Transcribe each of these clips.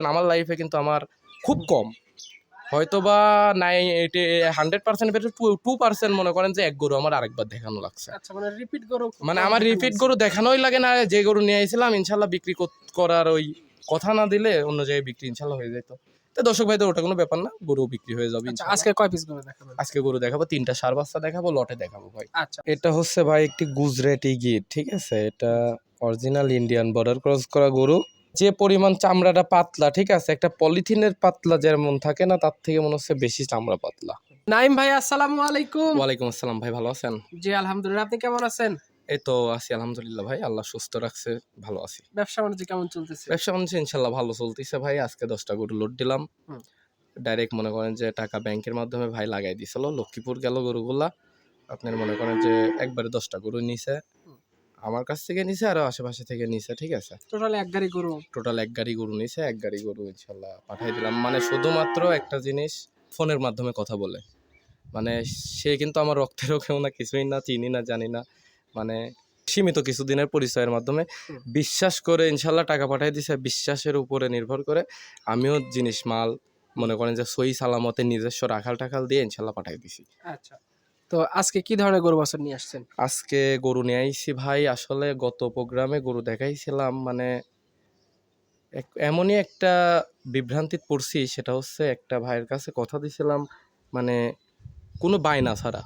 আমার লাইফে কিন্তু আমার খুব কম। হয়তো বা নাই এটি হান্ড্রেড পার্সেন্ট ভেতরে টু পার্সেন্ট মনে করেন যে এক গরু আমার আরেকবার দেখানো লাগছে। আচ্ছা মানে রিপিট গরু মানে আমার রিপিট গরু দেখানোই লাগে না যে গরু নিয়ে আইছিলাম ইনশাল্লাহ বিক্রি করার ওই কথা না দিলে অন্য জায়গায় বিক্রি ইনশাল্লাহ হয়ে যেত তো দর্শক ভাই তো ওটা কোনো ব্যাপার না গরু বিক্রি হয়ে যাবে আচ্ছা আজকে কয় পিস গরু দেখাবেন? আজকে গরু দেখাবো তিনটা সার বাচ্চা দেখাবো লটে দেখাবো ভাই। আচ্ছা। এটা হচ্ছে ভাই একটি গুজরাটি গিট ঠিক আছে? এটা অরিজিনাল ইন্ডিয়ান বর্ডার ক্রস করা গরু। যে পরিমাণ চামড়াটা পাতলা ঠিক আছে? একটা পলিথিনের পাতলা যেমন থাকে না তার থেকে মনে হচ্ছে বেশি চামড়া পাতলা। নাইম ভাই আসসালামু আলাইকুম। ওয়ালাইকুম আসসালাম ভাই ভালো আছেন? জি আলহামদুলিল্লাহ। আপনি কেমন আছেন? এই তো আছি আলহামদুলিল্লাহ ভাই। আল্লাহ সুস্থ রাখছে ভালো আছি। ব্যবসা বাণিজ্য কেমন চলতেছে? ব্যবসা বাণিজ্য ইনশাল্লাহ ভালো চলতেছে ভাই। আজকে দশটা গরু লোড দিলাম। ডাইরেক্ট মনে করেন যে টাকা ব্যাংকের মাধ্যমে ভাই লাগাই দিছিল। লক্ষ্মীপুর গেল গরুগুলা। আপনার মনে করেন যে একবারে দশটা গরু নিছে। আমার কাছ থেকে নিছে আর আশেপাশে থেকে নিছে ঠিক আছে? টোটাল এক গাড়ি গরু। টোটাল এক গাড়ি গরু নিছে এক গাড়ি গরু ইনশাল্লাহ পাঠাই দিলাম। মানে শুধুমাত্র একটা জিনিস ফোনের মাধ্যমে কথা বলে। মানে সে কিন্তু আমার রক্তেরও কেউ না কিছুই না চিনি না জানি না। মানে সীমিত কিছুদিনের পরিচয়ের মাধ্যমে বিশ্বাস করে ইনশাল্লাহ টাকা পাঠাই দিছে বিশ্বাসের উপরে নির্ভর করে আমিও জিনিস মাল মনে করেন যে সই সালামতে নিজস্ব রাখাল টাকাল দিয়ে ইনশাল্লাহ পাঠাই দিছি। আচ্ছা। তো আজকে কি ধরনের গরু বছর নিয়ে আসছেন? আজকে গরু নিয়ে আইছি ভাই আসলে গত প্রোগ্রামে গরু দেখাইছিলাম মানে এক- এমনই একটা বিভ্রান্তিত পড়ছি সেটা হচ্ছে একটা ভাইয়ের কাছে কথা দিছিলাম মানে কোনো বায়না ছাড়া।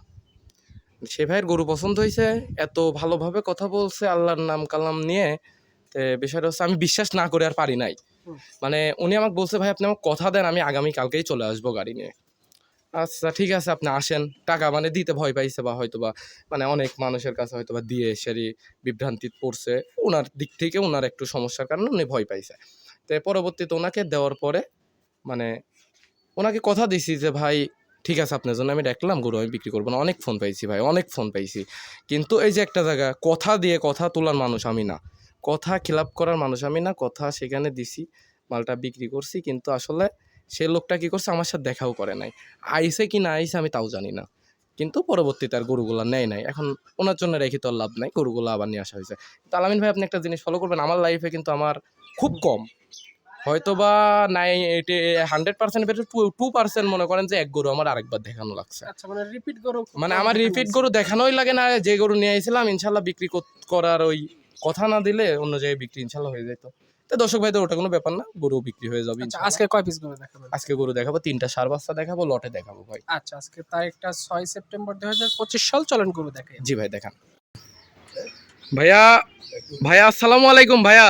সে ভাইয়ের গরু পছন্দ হয়েছে এত ভালোভাবে কথা বলছে আল্লাহর নাম কালাম নিয়ে তে বিষয়টা হচ্ছে আমি বিশ্বাস না করে আর পারি নাই। হুম। মানে উনি আমাকে বলছে ভাই আপনি আমাকে কথা দেন আমি আগামী কালকেই চলে আসব গাড়ি নিয়ে। আচ্ছা ঠিক আছে, আপনি আসেন। টাকা মানে দিতে ভয় পাইছে বা হয়তো বা মানে অনেক মানুষের কাছে হয়তো বা দিয়ে সেরি বিভ্রান্তিত পড়ছে। ওনার দিক থেকে ওনার একটু সমস্যার কারণে উনি ভয় পাইছে। তো পরবর্তীতে ওনাকে দেওয়ার পরে মানে ওনাকে কথা দিছি যে, ভাই, ঠিক আছে, আপনার জন্য আমি ডাকলাম গরু, আমি বিক্রি করব না। অনেক ফোন পাইছি ভাই, অনেক ফোন পাইছি। কিন্তু এই যে একটা জায়গা, কথা দিয়ে কথা তোলার মানুষ আমি না। কথা খিলাপ করার মানুষ আমি না, কথা সেখানে দিছি, মালটা বিক্রি করছি। কিন্তু আসলে সে লোকটা কি করছে আমার সাথে দেখাও করে নাই। আইসে কি না আইসে আমি তাও জানি না। কিন্তু পরবর্তীতে আর গরুগুলা নেয় নাই। এখন ওনার জন্য রেখে তো আর লাভ নাই গরুগুলো আবার নিয়ে আসা হয়েছে। তো আলামিন ভাই আপনি একটা জিনিস ফলো করবেন আমার লাইফে কিন্তু আমার খুব কম। হয়তো বা নাই এটি হান্ড্রেড পার্সেন্ট ভেতরে টু পার্সেন্ট মনে করেন যে এক গরু আমার আরেকবার দেখানো লাগছে। আচ্ছা মানে রিপিট গরু মানে আমার রিপিট গরু দেখানোই লাগে না যে গরু নিয়ে আইছিলাম ইনশাল্লাহ বিক্রি কর- করার ওই কথা না দিলে অন্য জায়গায় বিক্রি ইনশাল্লাহ হয়ে যেত। তো দর্শক ভাই তো ওটা কোনো ব্যাপার না গরু বিক্রি হয়ে যাবে আচ্ছা আজকে কয় পিস গরু দেখাবেন? আজকে গরু দেখাবো তিনটা সার বাচ্চা দেখাবো লটে দেখাবো ভাই। আচ্ছা আজকে তারিখটা ছয় সেপ্টেম্বর দুই হাজার পঁচিশ সাল চলেন গরু দেখে জি ভাই দেখান। ভাইয়া ভাইয়া আসসালামু আলাইকুম ভাইয়া।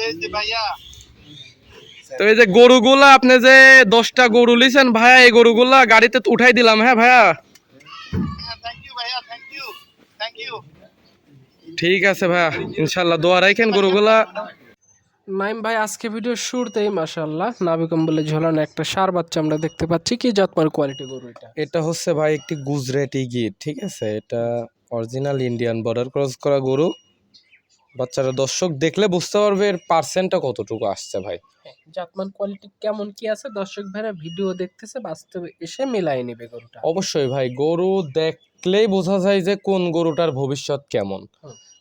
এই যে ভাইয়া। তো এই যে গরুগুলা আপনি যে দশটা গরু লিছেন ভাইয়া এই গরুগুলা গাড়িতে উঠাই দিলাম হ্যাঁ ভাইয়া? থ্যাংক ইউ ভাইয়া থ্যাংক ইউ থ্যাংক ইউ ঠিক আছে ভাইয়া ইনশাল্লাহ দোয়া রাখেন গরুগুলা। নাইম ভাই আজকে ভিডিও শুরুতেই মাসাল্লাহ নাবি কম্বলে ঝোলানো একটা সার বাচ্চা আমরা দেখতে পাচ্ছি। কি যত্নের কোয়ালিটি গরু এটা? এটা হচ্ছে ভাই একটি গুজরাটি গিট ঠিক আছে? এটা অরিজিনাল ইন্ডিয়ান বর্ডার ক্রস করা গরু। বাচ্চারা দর্শক দেখলে বুঝতে পারবে এর পার্সেন্টটা কতটুকু আসছে ভাই। জাতমান কোয়ালিটি কেমন কি আছে? দর্শক ভাইরা ভিডিও দেখতেছে বাস্তবে এসে মিলাই নেবে গরুটা। অবশ্যই ভাই গরু দেখলেই বোঝা যায় যে কোন গরুটার ভবিষ্যৎ কেমন।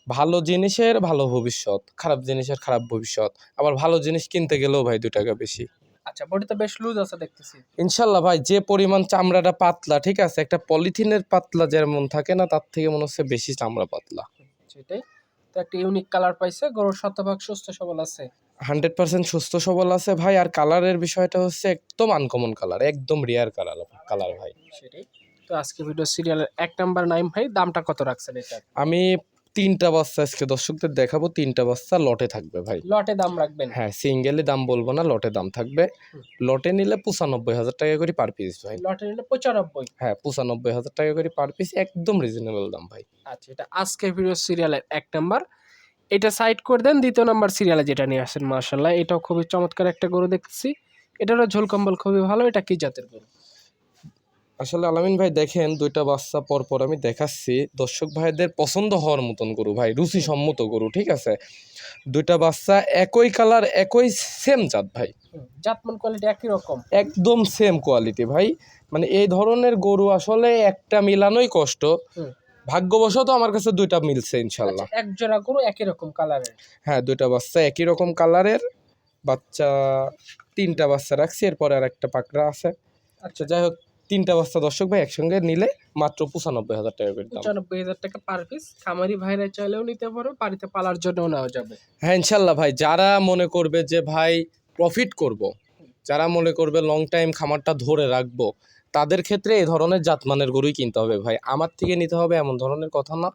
ভালো জিনিসের ভালো ভবিষ্যৎ খারাপ জিনিসের খারাপ ভবিষ্যৎ আবার ভালো জিনিস কিনতে গেলেও ভাই দু টাকা বেশি। আচ্ছা বডি তো বেশ লুজ আছে দেখতেছি। ইনশাল্লাহ ভাই যে পরিমাণ চামড়াটা পাতলা ঠিক আছে? একটা পলিথিনের পাতলা যেমন থাকে না তার থেকে মনে হচ্ছে বেশি চামড়া পাতলা। সেটাই। তো একটা ইউনিক কালার পাইছে। গরুর শতভাগ সুস্থ সবল আছে। হান্ড্রেড পার্সেন্ট সুস্থ সবল আছে ভাই। আর কালারের বিষয়টা হচ্ছে একদম আনকমন কালার একদম রেয়ার কালার কালার ভাই। সেটাই। তো আজকে ভিডিও সিরিয়ালের এক নাম্বার নাইম ভাই দামটা কত রাখছেন এটা? আমি তিনটা বাচ্চা আজকে দর্শকদের দেখাবো তিনটা বাচ্চা লটে থাকবে ভাই। লটে দাম রাখবেন। হ্যাঁ সিঙ্গেলে দাম বলব না লটে দাম থাকবে। লটে নিলে পঁচানব্বই হাজার টাকা করে পার পিস ভাই। লটে নিলে পঁচানব্বই। হ্যাঁ পঁচানব্বই হাজার টাকা করে পার পিস একদম রিজনেবল দাম ভাই। আচ্ছা এটা আজকে ভিডিও সিরিয়ালের এক নাম্বার এটা সাইড করে দেন দ্বিতীয় নাম্বার সিরিয়ালে যেটা নিয়ে আসেন মার্শাল্লাহ এটাও খুবই চমৎকার একটা গরু দেখছি। এটারও ঝোল কম্বল খুবই ভালো এটা কি জাতের গরু? আসলে আলামিন ভাই দেখেন দুইটা বাচ্চা পর পর আমি দেখাচ্ছি। দর্শক ভাইদের পছন্দ হওয়ার মতন গরু ভাই রুচি সম্মত গরু ঠিক আছে? দুইটা বাচ্চা একই কালার একই সেম জাত ভাই। জাতমান কোয়ালিটি একই রকম। একদম সেম কোয়ালিটি ভাই। মানে এই ধরনের গরু আসলে একটা মিলানোই কষ্ট। ভাগ্যবশত আমার কাছে দুইটা মিলছে ইনশাল্লাহ আচ্ছা, এক জোড়া গরু একই রকম কালারের হ্যাঁ দুইটা বাচ্চা একই রকম কালারের বাচ্চা তিনটা বাচ্চা রাখছি এরপরে আর একটা পাকড়া আছে। আচ্ছা যাই হোক তিনটা বস্তা দর্শক ভাই একসঙ্গে নিলে মাত্র পঁচানব্বই হাজার টাকা করে পঁচানব্বই হাজার টাকা পার পিস খামারি ভাইরা চাইলেও নিতে পারো বাড়িতে পালার জন্যও নেওয়া যাবে। হ্যাঁ ইনশাল্লাহ ভাই যারা মনে করবে যে ভাই প্রফিট করব। যারা মনে করবে লং টাইম খামারটা ধরে রাখব তাদের ক্ষেত্রে এই ধরনের জাতমানের গরুই কিনতে হবে ভাই। আমার থেকে নিতে হবে এমন ধরনের কথা না।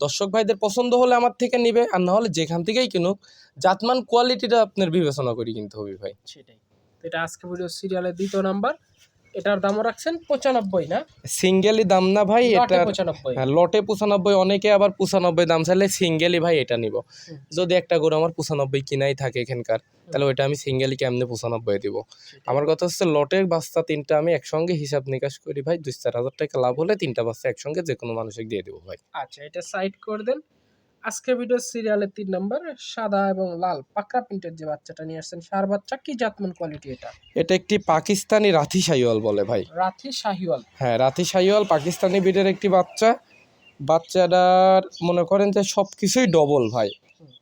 দর্শক ভাইদের পছন্দ হলে আমার থেকে নিবে আর না হলে যেখান থেকেই কিনুক জাতমান কোয়ালিটিটা আপনার বিবেচনা করে কিনতে হবে ভাই। সেটাই। এটা আজকে ভিডিও সিরিয়ালের দ্বিতীয় নাম্বার এটার দামও রাখছেন পঁচানব্বই না? সিঙ্গেলই দাম না ভাই এটা পঁচানব্বই। হ্যাঁ লটে পঁচানব্বই অনেকে আবার পঁচানব্বই দাম চাইলে সিঙ্গেলই ভাই এটা নিব। যদি একটা গরু আমার পঁচানব্বই কিনাই থাকে এখানকার তাহলে ওইটা আমি সিঙ্গেলই কেমনে পঁচানব্বই দিব? আমার কথা হচ্ছে লটের বাচ্চা তিনটা আমি একসঙ্গে হিসাব নিকাশ করি ভাই দুই চার হাজার টাকা লাভ হলে তিনটা বাচ্চা একসঙ্গে যে কোনো মানুষকে দিয়ে দেবো ভাই। আচ্ছা এটা সাইড করে দেন। আজকে ভিডিও সিরিয়ালের তিন নাম্বার সাদা এবং লাল। পাকড়া প্রিন্টের যে বাচ্চাটা নিয়ে আসছেন সার বাচ্চা কি জাতমান কোয়ালিটি এটা? এটা একটি পাকিস্তানি রাথি সাইওয়াল বলে ভাই। রাথি শাহিওয়াল। হ্যাঁ রাথি সাইওয়াল পাকিস্তানি বিটের একটি বাচ্চা। বাচ্চাটার মনে করেন যে সব কিছুই ডবল ভাই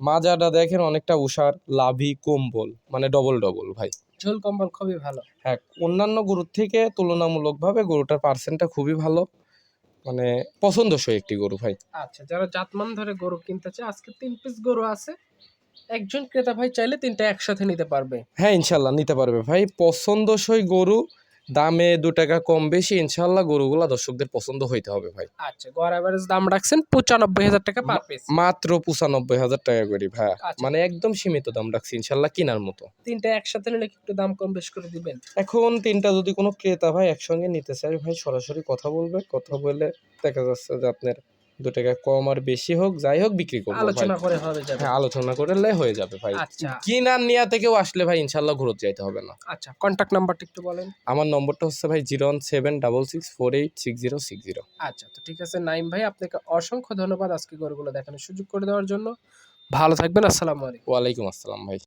মাজাটা দেখেন অনেকটা উষার লাভি কম্বল মানে ডবল ডবল ভাই। ঝোল কম্বল খুবই ভালো। হ্যাঁ অন্যান্য গরুর থেকে তুলনামূলকভাবে গরুটার পার্সেন্টটা খুবই ভালো। মানে পছন্দসই একটি গরু ভাই। আচ্ছা যারা জাতমান ধরে গরু কিনতে চায় আজকে তিন পিস গরু আছে। একজন ক্রেতা ভাই চাইলে তিনটা একসাথে নিতে পারবে। হ্যাঁ ইনশাল্লাহ নিতে পারবে। ভাই পছন্দসই গরু দামে দু টাকা কম বেশি ইনশাল্লাহ গরুগুলা দর্শকদের পছন্দ হইতে হবে ভাই। আচ্ছা গড় অ্যাভারেজ দাম রাখছেন পঁচানব্বই হাজার টাকা পার পিস মাত্র পঁচানব্বই হাজার টাকা করি ভাই। আচ্ছা। মানে একদম সীমিত দাম রাখছি ইনশাল্লাহ কেনার মতো। তিনটা একসাথে নিলে একটু দাম কম বেশ করে দিবেন? এখন তিনটা যদি কোনো ক্রেতা ভাই একসঙ্গে নিতে চাই ভাই সরাসরি কথা বলবে কথা বলে দেখা যাচ্ছে যে আপনার দু টাকা কম আর বেশি হোক যাই হোক বিক্রি করব আলোচনা করে হবে যাবে। হ্যাঁ আলোচনা করলে হয়ে যাবে ভাই। আচ্ছা। কিনার নিয়া থেকেও আসলে ভাই ইনশাল্লাহ ঘুরতে যাইতে হবে না। আচ্ছা কন্ট্যাক্ট নাম্বারটা একটু বলেন। আমার নম্বরটা হচ্ছে ভাই zero one seven double six four eight six zero six zero. আচ্ছা তো ঠিক আছে নাইম ভাই আপনাকে অসংখ্য ধন্যবাদ আজকে গরুগুলো দেখানোর সুযোগ করে দেওয়ার জন্য। ভালো থাকবেন আসসালামু আলাইকুম। ওয়ালাইকুম আসসালাম ভাই।